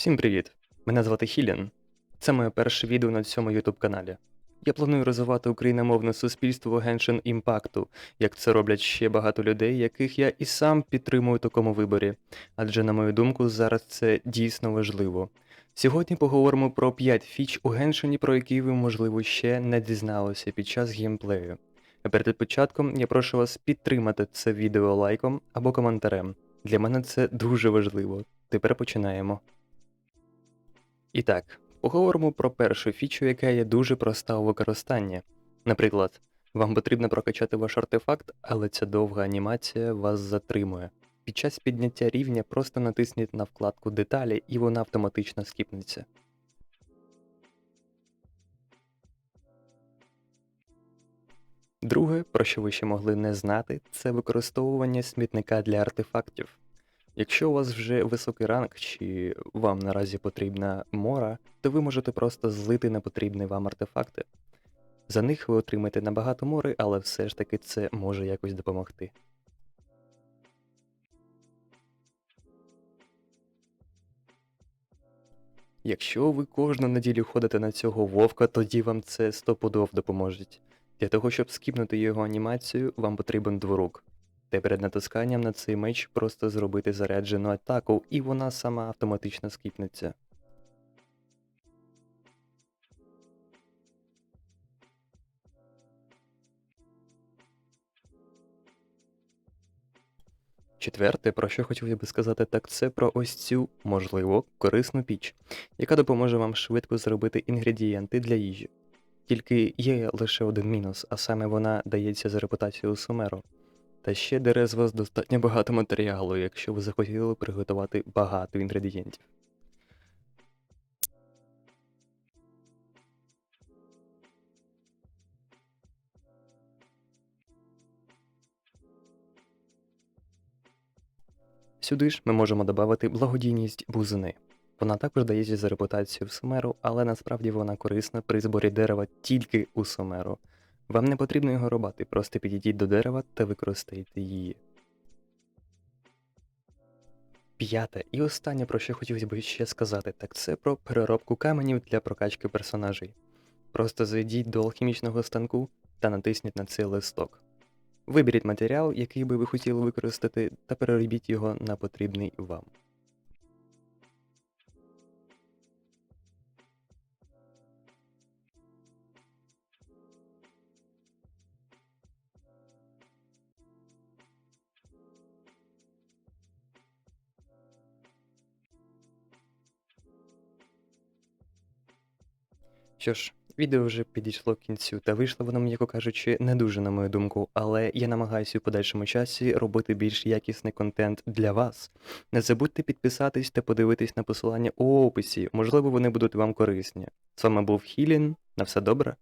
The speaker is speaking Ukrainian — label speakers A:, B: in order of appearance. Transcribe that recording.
A: Всім привіт! Мене звати Хілін. Це моє перше відео на цьому YouTube каналі. Я планую розвивати україномовне суспільство Геншин імпакту, як це роблять ще багато людей, яких я і сам підтримую у такому виборі. Адже, на мою думку, зараз це дійсно важливо. Сьогодні поговоримо про 5 фіч у Геншині, про які ви, можливо, ще не дізналися під час геймплею. А перед початком я прошу вас підтримати це відео лайком або коментарем. Для мене це дуже важливо. Тепер починаємо. І так, поговоримо про першу фічу, яка є дуже проста у використанні. Наприклад, вам потрібно прокачати ваш артефакт, але ця довга анімація вас затримує. Під час підняття рівня просто натисніть на вкладку Деталі і вона автоматично скіпнеться. Друге, про що ви ще могли не знати, це використовування смітника для артефактів. Якщо у вас вже високий ранг чи вам наразі потрібна мора, то ви можете просто злити непотрібні вам артефакти. За них ви отримаєте набагато мори, але все ж таки це може якось допомогти. Якщо ви кожну неділю ходите на цього вовка, тоді вам це стопудов допоможуть. Для того, щоб скіпнути його анімацію, вам потрібен дворук. Та перед натисканням на цей меч просто зробити заряджену атаку, і вона сама автоматично скіпнеться. Четверте, про що хотів би сказати, так це про ось цю, можливо, корисну піч, яка допоможе вам швидко зробити інгредієнти для їжі. Тільки є лише один мінус, а саме вона дається за репутацією Сумеру. Та ще дере з вас достатньо багато матеріалу, якщо ви захотіли приготувати багато інгредієнтів. Сюди ж ми можемо додати благодійність бузини. Вона також дається за репутацією в Сумеру, але насправді вона корисна при зборі дерева тільки у Сумеру. Вам не потрібно його рубати, просто підійдіть до дерева та використайте її. П'яте і останнє, про що хотілося б ще сказати, так це про переробку каменів для прокачки персонажей. Просто зайдіть до алхімічного станку та натисніть на цей листок. Виберіть матеріал, який би ви хотіли використати, та переробіть його на потрібний вам. Що ж, відео вже підійшло к кінцю, та вийшло воно, м'яко кажучи, не дуже на мою думку, але я намагаюся у подальшому часі робити більш якісний контент для вас. Не забудьте підписатись та подивитись на посилання у описі, можливо, вони будуть вам корисні. З вами був Хілін, на все добре.